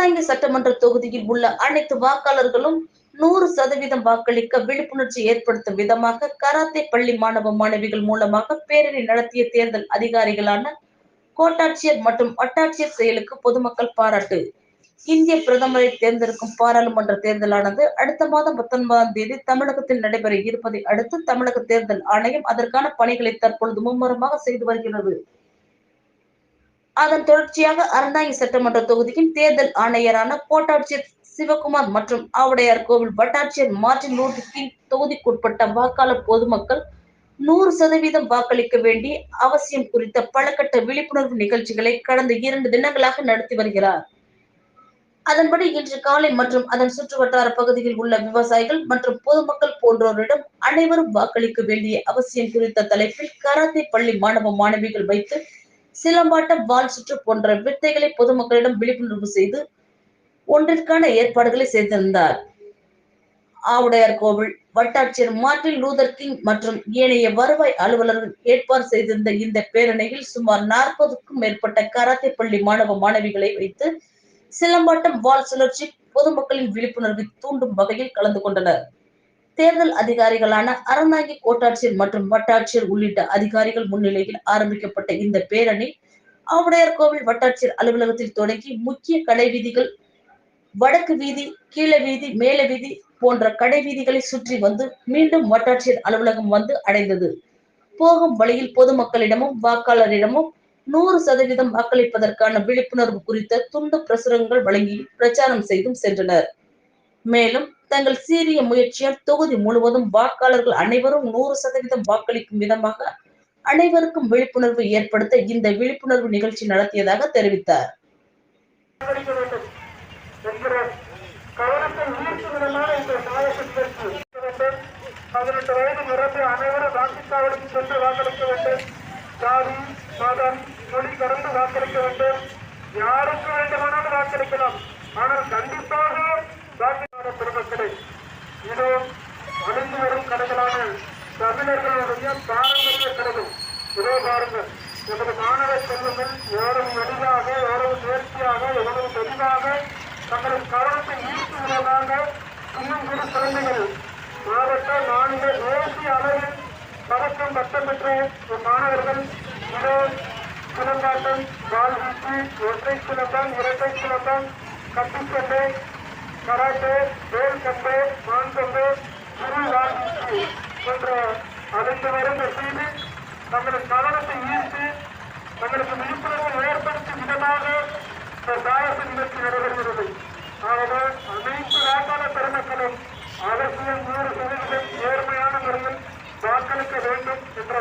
அறந்தாங்கி சட்டமன்ற தொகுதியில் உள்ள அனைத்து வாக்காளர்களும் நூறு சதவீதம் வாக்களிக்க விழிப்புணர்ச்சி ஏற்படுத்தும் விதமாக கராத்தே பள்ளி மாணவ மாணவிகள் மூலமாக பேரணி நடத்திய தேர்தல் அதிகாரிகளான கோட்டாட்சியர் மற்றும் வட்டாட்சியர் செயலுக்கு பொதுமக்கள் பாராட்டு. இந்திய பிரதமரை தேர்ந்தெடுக்கும் பாராளுமன்ற தேர்தலானது அடுத்த மாதம் பத்தொன்பதாம் தேதி தமிழகத்தில் நடைபெற இருப்பதை அடுத்து தமிழக தேர்தல் ஆணையம் அதற்கான பணிகளை தற்பொழுது மும்முரமாக செய்து வருகிறது. அதன் தொடர்ச்சியாக அறந்தாங்கி சட்டமன்ற தொகுதியின் தேர்தல் ஆணையரான கோட்டாட்சியர் சிவகுமார் மற்றும் ஆவுடையார் கோவில் வட்டாட்சியர் மார்டின் லூதர் கிங் தொகுதிக்குட்பட்ட வாக்காளர் பொதுமக்கள் நூறு சதவீதம் வாக்களிக்க வேண்டிய அவசியம் குறித்த பலகட்ட விழிப்புணர்வு நிகழ்ச்சிகளை கடந்த இரண்டு தினங்களாக நடத்தி வருகிறார். அதன்படி இன்று காலை மற்றும் அதன் சுற்று வட்டார பகுதியில் உள்ள விவசாயிகள் மற்றும் பொதுமக்கள் போன்றோரிடம் அனைவரும் வாக்களிக்க வேண்டிய அவசியம் குறித்த தலைப்பில் கராத்தே பள்ளி மாணவ மாணவிகள் வைத்து சிலம்பாட்டம் வால் சுற்று போன்ற வித்தைகளை பொதுமக்களிடம் விழிப்புணர்வு செய்து ஒன்றிற்கான ஏற்பாடுகளை செய்திருந்தார். ஆவுடையார் கோவில் வட்டாட்சியர் மார்டின் லூதர் கிங் மற்றும் ஏனைய வருவாய் அலுவலர்கள் ஏற்பாடு செய்திருந்த இந்த பேரணியில் சுமார் நாற்பதுக்கும் மேற்பட்ட கராத்தே பள்ளி மாணவ மாணவிகளை வைத்து சிலம்பாட்டம் வால் சுழற்சி பொதுமக்களின் விழிப்புணர்வை தூண்டும் வகையில் கலந்து கொண்டனர். தேர்தல் அதிகாரிகளான அறந்தாங்கி கோட்டாட்சியர் மற்றும் வட்டாட்சியர் உள்ளிட்ட அதிகாரிகள் முன்னிலையில் ஆரம்பிக்கப்பட்ட இந்த பேரணி ஆவுடையார் கோவில் வட்டாட்சியர் அலுவலகத்தில் தொடங்கி முக்கிய கடை வீதிகள் வடக்கு வீதி கீழ வீதி மேல வீதி போன்ற கடை வீதிகளை சுற்றி வந்து மீண்டும் வட்டாட்சியர் அலுவலகம் வந்து அடைந்தது. போகும் வழியில் பொதுமக்களிடமும் வாக்காளரிடமும் நூறு சதவீதம் வாக்களிப்பதற்கான விழிப்புணர்வு குறித்த துண்டு பிரசுரங்கள் வழங்கி பிரச்சாரம் செய்தும் சென்றனர். மேலும் தங்கள் சீரிய முயற்சியால் தொகுதி முழுவதும் வாக்காளர்கள் அனைவரும் நூறு சதவீதம் வாக்களிக்கும் விதமாக அனைவருக்கும் விழிப்புணர்வு ஏற்படுத்த இந்த விழிப்புணர்வு நிகழ்ச்சி நடத்தியதாக தெரிவித்தார். பதினெட்டு வயது நிரம்பி அனைவரும் வாக்குச்சாவடிக்கு சென்று வாக்களிக்க வேண்டும் ஜாதி மதம் மொழி கடந்து வாக்களிக்க வேண்டும் யாருக்கு வேண்டுமானாலும் வாக்களிக்கலாம். ஆனால் கண்டிப்பாக பெருமக்களை இதோ அழிந்து வரும் கடைகளான தமிழர்களுடைய பாரம்பரிய கடைகள். இதோ பாருங்கள் நமது மாணவ செல்வங்கள் எவ்வளவு எளிதாக எவ்வளவு நேர்த்தியாக எவ்வளவு தெளிவாக தங்களது கவனத்தை ஈர்த்து விடுவதாக இன்னும் சிறு குழந்தைகள். மாவட்ட மாநில தேசிய அளவில் பதக்கம் பட்டம் பெற்ற இந்த மாணவர்கள் இதோ சிலம்பாட்டம் வாழ்வீச்சு ஒற்றை சிலம்பம் இரட்டை சிலம்பம் கட்டிக்கட்டு கராட்டே வேல்கட்டு மான்கட்டு சிறு வாழ்வீச்சு போன்ற அனைத்து வரும் செய்து தங்களது கவனத்தை ஈர்த்து தங்களுக்கு விழிப்புணர்வு ஏற்படுத்தும் விதமாக இந்த சாகச நிகழ்ச்சி நடைபெறுகிறது. ஆகவே அனைத்து நாட்டாள பெருமக்களும் அவசியம் நூறு சதவீதம் நேர்மையான முறையில் வாக்களிக்க வேண்டும் என்ற